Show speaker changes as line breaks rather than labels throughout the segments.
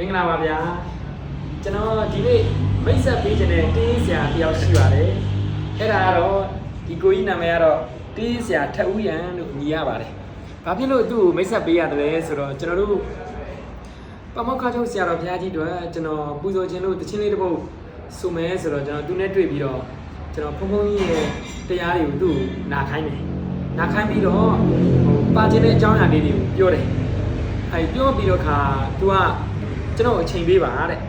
မင်္ဂလာပါဗျာကျွန်တော်ဒီနေ့မိတ်ဆက်ပေးခြင်းတဲ့တေးဆရာတယောက်ရှိပါတယ်အဲ့ဒါကတော့ဒီကိုကြီးနာမည်ကတော့တေးဆရာထက်ဦးရန်လို့ညီရပါတယ်ဘာဖြစ်လို့သူ့ကိုမိတ်ဆက်ပေးရတယ်လဲဆိုတော့ကျွန်တော်တို့ပမောက္ခချုပ်ဆရာတော်ဘုရားကြီးတို့ကျွန်တော်ပူဇော်ခြင်းလို့တခြင်းလေးတစ်ပုဒ်ဆိုမဲဆိုတော့ကျွန်တော်သူနဲ့တွေ့ပြီးတော့ကျွန်တော်ဖုံဖုံကြီးရဲ့တရားတွေကိုသူ့ကိုနာခိုင်းတယ်နာခိုင်းပြီးတော့ဟိုပါခြင်းတဲ့အကြောင်းအရာလေးတွေကိုပြောတယ်အဲပြောပြီးတော့ခါ तू က ကျွန်တော်အချိန်ပေးပါတဲ့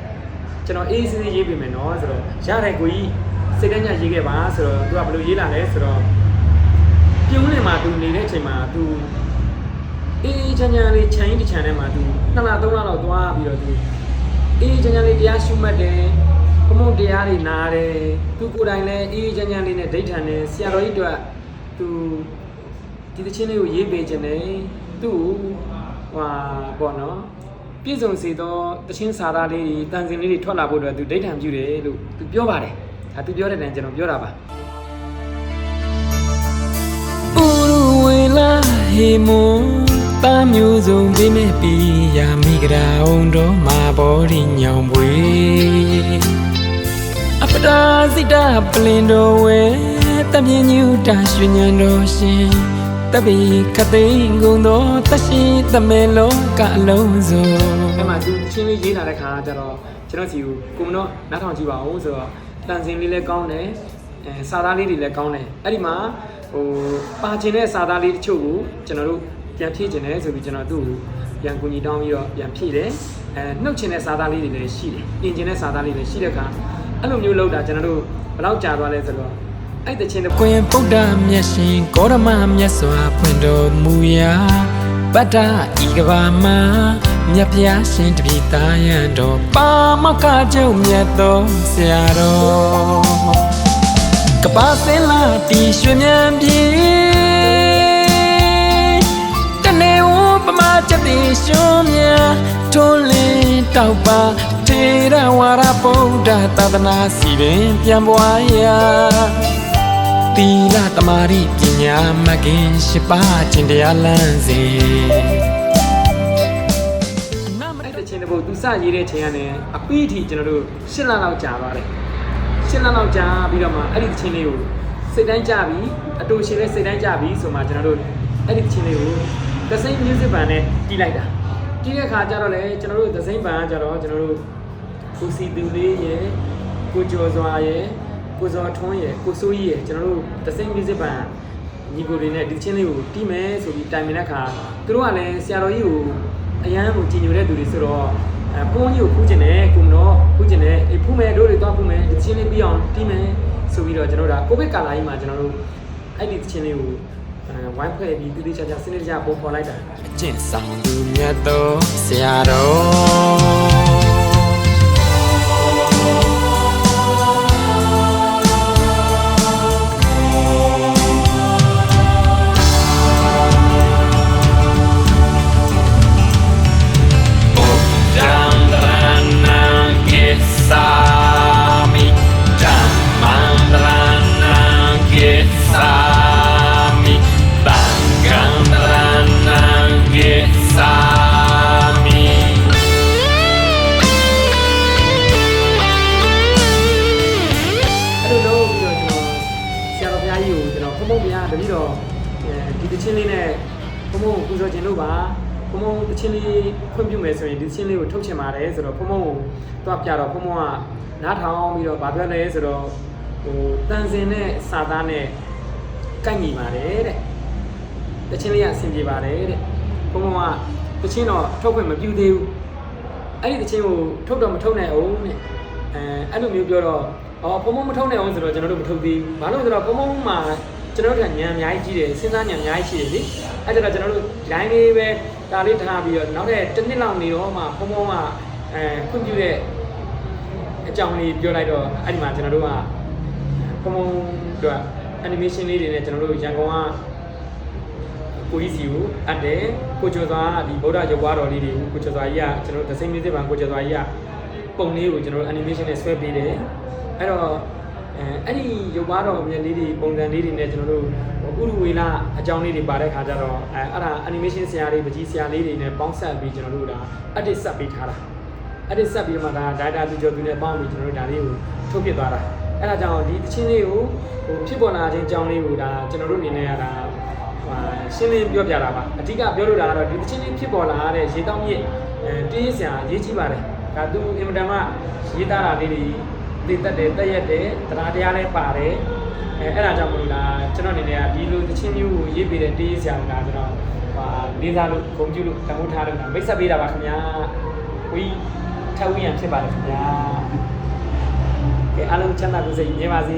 ကျွန်တော်အေးအေးဆေးဆေးရေးပေးမယ်နော်ဆိုတော့ရတယ်ကိုကြီးစိတ်တန်းညရေးခဲ့ပါဆိုတော့ तू ကဘယ်လိုရေးလာလဲဆိုတော့ပြုံးနေမှာ तू နေတဲ့အချိန်မှာ तू အေးအေးချမ်းချမ်းလေးခြံကြီးတစ်ခြံထဲမှာ तू နှစ်လသုံးလလောက်သွားပြီးတော့ तू အေးအေးချမ်းချမ်းလေးတရားရှုမှတ်တယ်ဘုံဘုံတရားတွေနားတယ် तू ကိုယ်တိုင်လည်းအေးအေးချမ်းချမ်းလေးနဲ့ဒိဋ္ဌံနဲ့ဆရာတော်ကြီးတို့ तू ဒီတချင်းလေးကိုရေးပေးခြင်းနဲ့သူ့ဟွာပေါ့နော် ပြည့်စုံစေသောတချင်းစာသားလေးတွေတန်စင်လေးတွေထွက်လာဖို့အတွက်သူဒိဋ္ဌံပြုတယ်လို့သူပြောပါတယ်ဒါသူပြောတဲ့တန်ကျွန်တော်ပြောတာပါ
ဥရဝေလာဟေမွန်တာမျိုးစုံပေးမဲ့ပြီယာမိကရာအောင်တော့မာဘောရီညောင်ပွေအပဒါစိတပလင်တော်ဝဲတပြင်းညူတာရွှေညံတော်ရှင် တပိခသိန်းကုန်သောတရှိတမဲလောကအလုံးစုံ
အဲ့မှာသူတချင်းလေးရေးလာတဲ့ခါကျတော့ကျွန်တော်စီကိုကိုမတော့နားထောင်ကြည့်ပါဦးဆိုတော့တန်စင်လေးလည်းကောင်းတယ်အဲစာသားလေးတွေလည်းကောင်းတယ်အဲ့ဒီမှာဟိုပါခြင်းတဲ့စာသားလေးတချို့ကိုကျွန်တော်တို့ပြန်ဖြည့်ခြင်းတယ်ဆိုပြီးကျွန်တော်သူ့ကိုပြန်ကူညီတောင်းပြီးတော့ပြန်ဖြည့်တယ်အဲနှုတ်ခြင်းတဲ့စာသားလေးတွေလည်းရှိတယ်ပြင်ခြင်းတဲ့စာသားလေးတွေရှိတဲ့ခါအဲ့လိုမျိုးလောက်တာကျွန်တော်တို့ဘယ်တော့ကြာသွားလဲဆိုတော့ အဲ့တခြင်းတစ်
ကွင်ဗုဒ္ဓမြတ်ရှင်ကောရမမြတ်စွာဖွင့်တော်မူရာဗတ္တဤကဘာမှာမြတ်ဖျားရှင်တပိသားရန်တော်ပါမခကျုံမြတ်တော်ဆရာတော်ကပါစင်လာတီရွှေမြန်ပြေတနေဝပမာချက်တီရွှေမြန်ထွန်းလင်းတောက်ပါထေရဝါရဗုဒ္ဓသာသနာစီပင်ပြန်ပွားရာ သီလတမာရိပညာမဂ်ခင်ရှိပါခြင်းတရားလမ်းစဉ်
အဲ့တချင်းတစ်ပုတ်သူစရေးတဲ့ချိန်ကနေအပီးအထိကျွန်တော်တို့၈လလောက်ကြာသွားတယ်၈လလောက်ကြာပြီးတော့မှအဲ့ဒီတချင်းလေးကိုစိတ်တိုင်းကြပြီအတူရှင်လေးစိတ်တိုင်းကြပြီဆိုမှကျွန်တော်တို့အဲ့ဒီတချင်းလေးကိုသစိမ့် music band နဲ့တီးလိုက်တာတီးတဲ့ခါကျတော့လေကျွန်တော်တို့သစိမ့် band ကကျတော့ကျွန်တော်တို့ကိုစီသူလေးရယ်ကိုကျော်စွာရယ် ကိုဇော်ထွန်းရယ်ကိုစိုးကြီးရယ်ကျွန်တော်တို့သစိမ့် music band ညီကိုတွေနဲ့ဒီချင်းလေးကိုတီးမယ်ဆိုပြီးတိုင်ပင်တဲ့ခါသူတို့ကလည်းဆရာတော်ကြီးကိုအရန်ကိုကြည်ညိုတဲ့သူတွေဆိုတော့အဲပုံကြီးကိုဖူးကျင်တယ်ကုမတော့ဖူးကျင်တယ်အေးဖူးမယ်တို့တွေတော့ဖူးမယ်ဒီချင်းလေးပြီးအောင်တီးမယ်ဆိုပြီးတော့ကျွန်တော်တို့ကိုဗစ်ကာလာကြီးမှာကျွန်တော်တို့အဲ့ဒီချင်းလေးကိုအဲဝိုင်းဖွဲ့ပြီးတိတိကျကျစနစ်တကျပုံဖော်လိုက်တာ
အကျင့်ဆောင်သူမြတ်တော်ဆရာတော်
ရာတော်ဘုရားကြီးကိုကျွန်တော်ဖုံဖုံဘုရားတတိတော်အဲဒီတချင်းလေးနဲ့ဖုံဖုံကိုပူဇော်ခြင်းလို့ပါဖုံဖုံတချင်းလေးခွင့်ပြုမယ်ဆိုရင်ဒီတချင်းလေးကိုထုတ်ချင်ပါတယ်ဆိုတော့ဖုံဖုံကိုတွားပြတော့ဖုံဖုံကနားထောင်ပြီးတော့ဗာပြောလဲဆိုတော့ဟိုတန်စင်နဲ့စာသားနဲ့ကိုက်ညီပါတယ်တဲ့တချင်းလေးကအဆင်ပြေပါတယ်တဲ့ဖုံဖုံကတချင်းတော့ထုတ်ခွင့်မပြုသေးဘူးအဲ့ဒီတချင်းကိုထုတ်တော့မထုတ်နိုင်အောင်တဲ့အဲအဲ့လိုမျိုးပြောတော့ အော်ဖုံဖုံမထုတ်နိုင်အောင်ဆိုတော့ကျွန်တော်တို့မထုတ်သေးဘူးဘာလို့လဲဆိုတော့ဖုံဖုံမှာကျွန်တော်တို့ကညံအများကြီးကြီးတယ်စဉ်းစားညံအများကြီးရှိတယ်လေအဲ့ဒါတော့ကျွန်တော်တို့ line လေးပဲဒါလေးထားပြီးတော့နောက်ထပ်တစ်နှစ်လောက်နေတော့မှဖုံဖုံကအဲခွင့်ပြုတဲ့အကြောင်းလေးပြောလိုက်တော့အဲ့ဒီမှာကျွန်တော်တို့ကဖုံဖုံတို့က animation လေးတွေနဲ့ကျွန်တော်တို့ရန်ကုန်ကကိုကြီးစီကိုအပ်တယ်ကိုကျော်စွာကဒီဗုဒ္ဓရုပ်ဝါတော်လေးတွေကိုကိုကျော်စွာကြီးကကျွန်တော်တို့ The Same Music Band ကိုကျော်စွာကြီးကပုံလေးကိုကျွန်တော်တို့ animation နဲ့ဆွဲပေးတယ် အဲ့တော့အဲအဲ့ဒီရုပ်ဝါတော်မြင်လေးတွေပုံစံလေးတွေနဲ့ကျွန်တော်တို့ဥရဝေလာအကြောင်းလေးတွေပါတဲ့ခါကျတော့အဲအဲ့ဒါ animation ဆရာတွေပကြီးဆရာလေးတွေနဲ့ပေါင်းဆက်ပြီးကျွန်တော်တို့ဒါ edit ဆက်ပေးထားတာအဲ့ဒီဆက်ပြီးတော့မှဒါဒါတာသူကျော်သူနဲ့ပေါင်းပြီးကျွန်တော်တို့ဒါလေးကိုထုတ်ပြသွားတာအဲ့ဒါကြောင့်ဒီတချင်းလေးကိုဟိုဖြစ်ပေါ်လာခြင်းအကြောင်းလေးကိုဒါကျွန်တော်တို့အနေနဲ့ကဒါဟာရှင်းလင်းပြောပြတာပါအဓိကပြောလို့တာကတော့ဒီတချင်းလေးဖြစ်ပေါ်လာတဲ့ရေတောင်းမြစ်အဲတေးစရာရေးကြည့်ပါတယ်ဒါသူအင်မတန်မှရေးသားတာလေးတွေ သိတတ်တယ်တက်ရက်တယ်တရားတရားလည်းပါတယ်အဲအဲ့ဒါကြောင့်မလို့လားကျွန်တော်အနေနဲ့ကဒီလိုတချင်းမျိုးကိုရေးပေးတဲ့တေးစရာကကျွန်တော်ဟာလေးစားလို့ဂုဏ်ပြုလို့တမိုးထားလို့မိတ်ဆက်ပေးတာပါခင်ဗျာဝီထဝီရန်ဖြစ်ပါတယ်ခင်ဗျာကဲအားလုံးချမ်းသာကိုယ်စိတ်မြဲပါစေ